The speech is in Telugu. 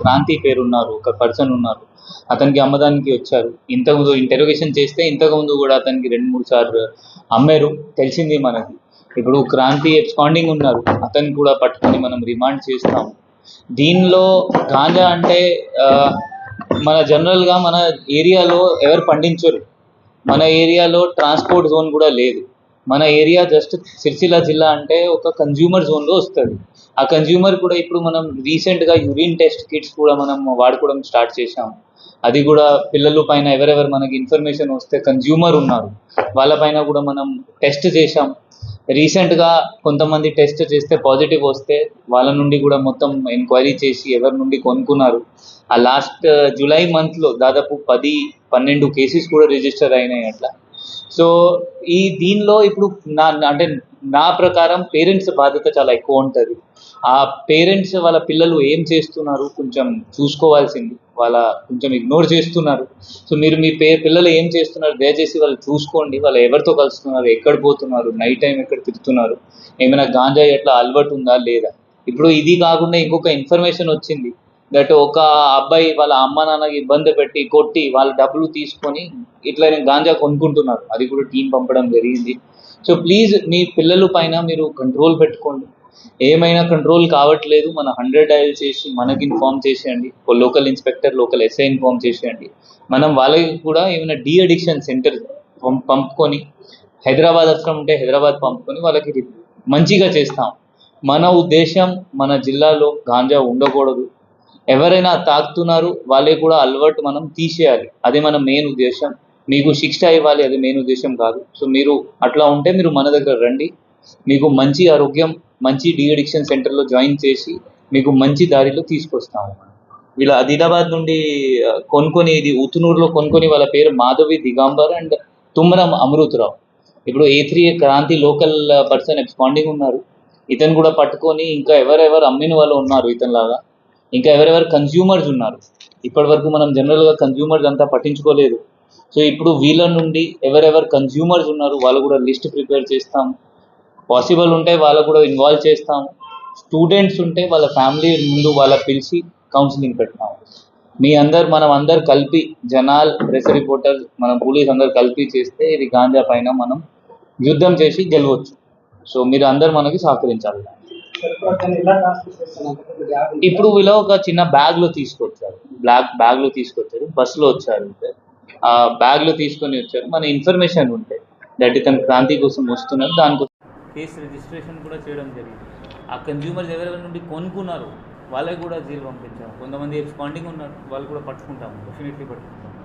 క్రాంతి పేరు ఉన్నారు ఒక పర్సన్ ఉన్నారు. అతనికి అమ్మదానికి వచ్చారు. ఇంతకుముందు ఇంటరోగేషన్ చేస్తే ఇంతకుముందు కూడా అతనికి రెండు మూడు సార్లు అమ్మారు. తెలిసింది మనకి. ఇప్పుడు క్రాంతి ఎక్స్పాండింగ్ ఉన్నారు. అతన్ని కూడా పట్టుకొని మనం రిమాండ్ చేస్తాము దీనిలో గాంజా అంటే మన జనరల్గా మన ఏరియాలో ఎవరు పండించరు. మన ఏరియాలో ట్రాన్స్పోర్ట్ జోన్ కూడా లేదు. మన ఏరియా జస్ట్ సిరిసిల్ల జిల్లా అంటే ఒక కన్జ్యూమర్ జోన్లో వస్తుంది ఆ కన్జ్యూమర్ కూడా ఇప్పుడు మనం రీసెంట్గా యూరిన్ టెస్ట్ కిట్స్ కూడా మనం వాడుకోవడం స్టార్ట్ చేసాం అది కూడా పిల్లల పైన ఎవరెవరు మనకి ఇన్ఫర్మేషన్ వస్తే కన్జ్యూమర్ ఉన్నారు. వాళ్ళపైన కూడా మనం టెస్ట్ చేసాం రీసెంట్గా కొంతమంది టెస్ట్ చేస్తే పాజిటివ్ వస్తే వాళ్ళ నుండి కూడా మొత్తం ఎంక్వైరీ చేసి ఎవరి నుండి కొనుక్కున్నారు. ఆ లాస్ట్ జూలై మంత్లో దాదాపు పది పన్నెండు కేసెస్ కూడా రిజిస్టర్ అయినాయి అట్లా. సో ఈ దీనిలో ఇప్పుడు నా అంటే నా ప్రకారం పేరెంట్స్ బాధ్యత చాలా ఎక్కువ ఉంటుంది. ఆ పేరెంట్స్ వాళ్ళ పిల్లలు ఏం చేస్తున్నారు కొంచెం చూసుకోవాల్సింది. వాళ్ళ కొంచెం ఇగ్నోర్ చేస్తున్నారు. సో మీరు మీ పే పిల్లలు ఏం చేస్తున్నారు దయచేసి వాళ్ళు చూసుకోండి. వాళ్ళు ఎవరితో కలుస్తున్నారు? ఎక్కడ పోతున్నారు? నైట్ టైం ఎక్కడ తిరుగుతున్నారు? ఏమైనా గాంజా ఎట్లా అలవాటు ఉందా? లేదా? ఇప్పుడు ఇది కాకుండా ఇంకొక ఇన్ఫర్మేషన్ వచ్చింది. దట్ ఒక అబ్బాయి వాళ్ళ అమ్మ నాన్నకి ఇబ్బంది పెట్టి కొట్టి వాళ్ళ డబ్బులు తీసుకొని ఇట్లనే గాంజా కొనుక్కుంటున్నారు. అది కూడా టీం పంపడం జరిగింది. సో ప్లీజ్ మీ పిల్లల పైన మీరు కంట్రోల్ పెట్టుకోండి. ఏమైనా కంట్రోల్ కావట్లేదు మన హండ్రెడ్ డయల్ చేసి మనకి ఇన్ఫామ్ చేసేయండి. Local inspector local SI inform చేసేయండి. మనం వాళ్ళకి కూడా ఏమైనా డీ అడిక్షన్ సెంటర్ పంపుకొని హైదరాబాద్ అవసరం ఉంటే హైదరాబాద్ పంపుకొని వాళ్ళకి మంచిగా చేస్తాం. మన ఉద్దేశం మన జిల్లాలో గాంజా ఉండకూడదు. ఎవరైనా తాకుతున్నారు వాళ్ళకి కూడా అలవాటు మనం తీసేయాలి. అదే మన మెయిన్ ఉద్దేశం. మీకు శిక్ష ఇవ్వాలి అది మెయిన్ ఉద్దేశం కాదు. సో మీరు అట్లా ఉంటే మీరు మన దగ్గర రండి. మీకు మంచి ఆరోగ్యం మంచి డిఎడిక్షన్ సెంటర్లో జాయిన్ చేసి మీకు మంచి దారిలో తీసుకొస్తాము. వీళ్ళ ఆదిలాబాద్ నుండి కొనుక్కొని ఇది ఉతునూరులో కొనుక్కొని వాళ్ళ పేరు మాధవి దిగాంబర్ అండ్ తుమ్మరం అమృతరావు. ఇప్పుడు A three Kranti local person expanding ఉన్నారు. ఇతను కూడా పట్టుకొని ఇంకా ఎవరెవరు అమ్మిన వాళ్ళు ఉన్నారు ఇతని లాగా ఇంకా ఎవరెవరు కన్జ్యూమర్స్ ఉన్నారు. ఇప్పటి వరకు మనం జనరల్గా కన్జ్యూమర్స్ అంతా పట్టించుకోలేదు. సో ఇప్పుడు వీళ్ళ నుండి ఎవరెవరు కన్జ్యూమర్స్ ఉన్నారు వాళ్ళు కూడా లిస్ట్ ప్రిపేర్ చేస్తాం. పాసిబుల్ ఉంటే వాళ్ళకు కూడా ఇన్వాల్వ్ చేస్తాం. స్టూడెంట్స్ ఉంటే వాళ్ళ ఫ్యామిలీ ముందు వాళ్ళ పిలిచి కౌన్సిలింగ్ పెట్టినాం మీ అందరు మనం అందరు కలిపి జనాల్ ప్రెస్ రిపోర్టర్ మనం పోలీస్ అందరు కలిపి చేస్తే ఇది గాంజా పైన మనం యుద్ధం చేసి గెలవచ్చు. సో మీరు అందరు మనకి సహకరించాలి. ఇప్పుడు వీళ్ళు ఒక చిన్న బ్యాగ్లో తీసుకొచ్చారు. బ్లాక్ బ్యాగ్లో తీసుకొచ్చారు. బస్సులో వచ్చారు ఆ బ్యాగ్లో తీసుకొని వచ్చారు. మన ఇన్ఫర్మేషన్ ఉంటే. దట్ ఇతను క్రాంతి కోసం వస్తున్నారు. దానికోసం కేసు రిజిస్ట్రేషన్ కూడా చేయడం జరిగింది. ఆ కన్జ్యూమర్స్ ఎవరెవరి నుండి కొనుక్కున్నారు వాళ్ళకి కూడా జీలు పంపించాము. కొంతమంది ఎక్స్పాండింగ్ ఉన్నారు. వాళ్ళు కూడా పట్టుకుంటాము. డెఫినెట్లీ పట్టుకుంటాము.